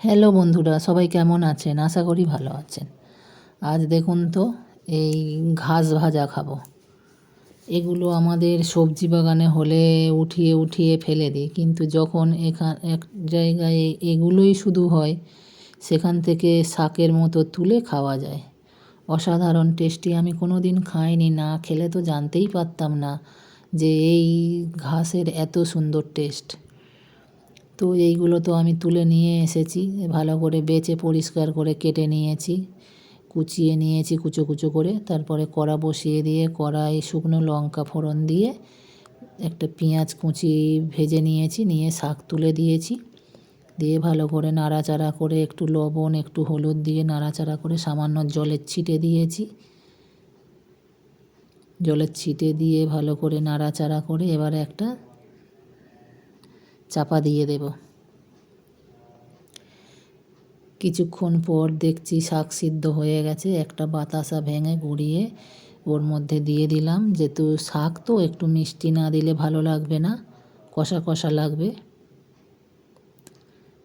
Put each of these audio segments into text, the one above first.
Hello বন্ধুরা, সবাই কেমন আছেন? আশা করি ভালো আছেন। আজ দেখুন তো, এই ঘাস ভাজা খাব। এগুলো আমাদের সবজি বাগানে হলে উঠিয়ে উঠিয়ে ফেলে দিই, কিন্তু যখন এখান, এক জায়গায় এগুলোই শুধু হয়, সেখান থেকে শাকের মতো তুলে খাওয়া যায়। অসাধারণ টেস্টি, আমি কোনো দিন খাইনি, না খেলে তো জানতেই পারতাম না যে এই ঘাসের এত সুন্দর টেস্ট। তো এইগুলো তো আমি তুলে নিয়ে এসেছি, ভালো করে বেছে পরিষ্কার করে কেটে নিয়েছি, কুচিয়ে নিয়েছি কুচো কুচো করে, তারপরে কড়া বসিয়ে দিয়ে কড়াই শুকনো লঙ্কা ফোড়ন দিয়ে একটা পেঁয়াজ কুচি ভেজে নিয়েছি, নিয়ে শাক তুলে দিয়েছি, দিয়ে ভালো করে নাড়াচাড়া করে একটু লবণ, একটু হলুদ দিয়ে নাড়াচাড়া করে সামান্য জলের ছিটে দিয়েছি জলের ছিটে দিয়ে ভালো করে নাড়াচাড়া করে এবার একটা চাপা দিয়ে দেব। কিছুক্ষণ পর দেখছি শাক সিদ্ধ হয়ে গেছে, একটা বাতাসা ভেঙে গুঁড়িয়ে ওর মধ্যে দিয়ে দিলাম। যেহেতু শাক তো একটু মিষ্টি না দিলে ভালো লাগবে না, কষা কষা লাগবে।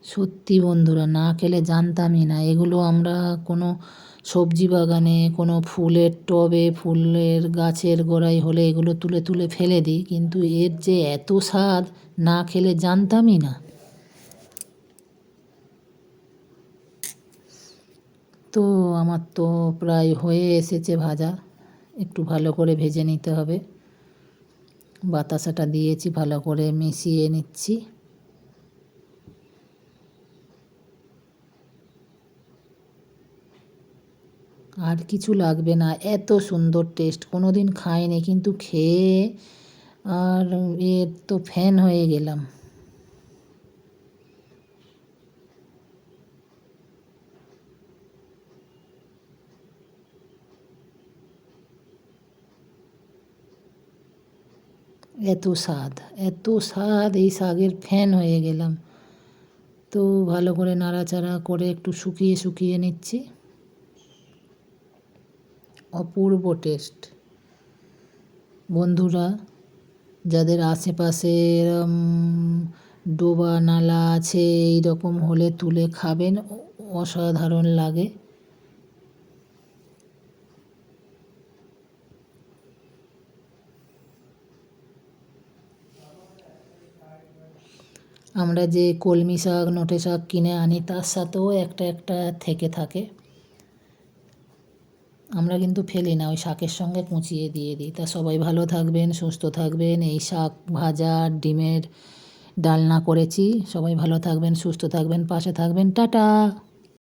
সত্যি বন্ধুরা, না খেলে জানতামই না। এগুলো আমরা কোনো সবজি বাগানে, কোনো ফুলের টবে, ফুলের গাছের গোড়ায় হলে এগুলো তুলে তুলে ফেলে দিই, কিন্তু এর যে এত স্বাদ, না খেলে জানতামই না। তো আমার তো প্রায় হয়ে এসেছে ভাজা, একটু ভালো করে ভেজে নিতে হবে। বাতাসাটা দিয়েছি, ভালো করে মিশিয়ে নিচ্ছি। আর কিছু লাগবে না। এত সুন্দর টেস্ট কোনো দিন খাইনি কিন্তু খেয়ে আর এর তো ফ্যান হয়ে গেলাম। এত স্বাদ এত স্বাদ এই শাকের ফ্যান হয়ে গেলাম। তো ভালো করে নাড়াচাড়া করে একটু শুকিয়ে শুকিয়ে নিচ্ছি। অপূর্ব টেস্ট। বন্ধুরা, যাদের আশেপাশে এরম ডোবা নালা আছে এই রকম হলে তুলে খাবেন অসাধারণ লাগে। আমরা যে কলমি শাক, নোটে শাক কিনে আনি, তার সাথেও একটা একটা থেকে থাকে। আমরা কিন্তু ফেলি না, ওই শাকের সঙ্গে কুচিয়ে দিয়ে দিই। তা সবাই ভালো থাকবেন, সুস্থ থাকবেন। এই শাক ভাজা, ডিমের ডালনা করেছি। সবাই ভালো থাকবেন, সুস্থ থাকবেন, পাশে থাকবেন। টাটা!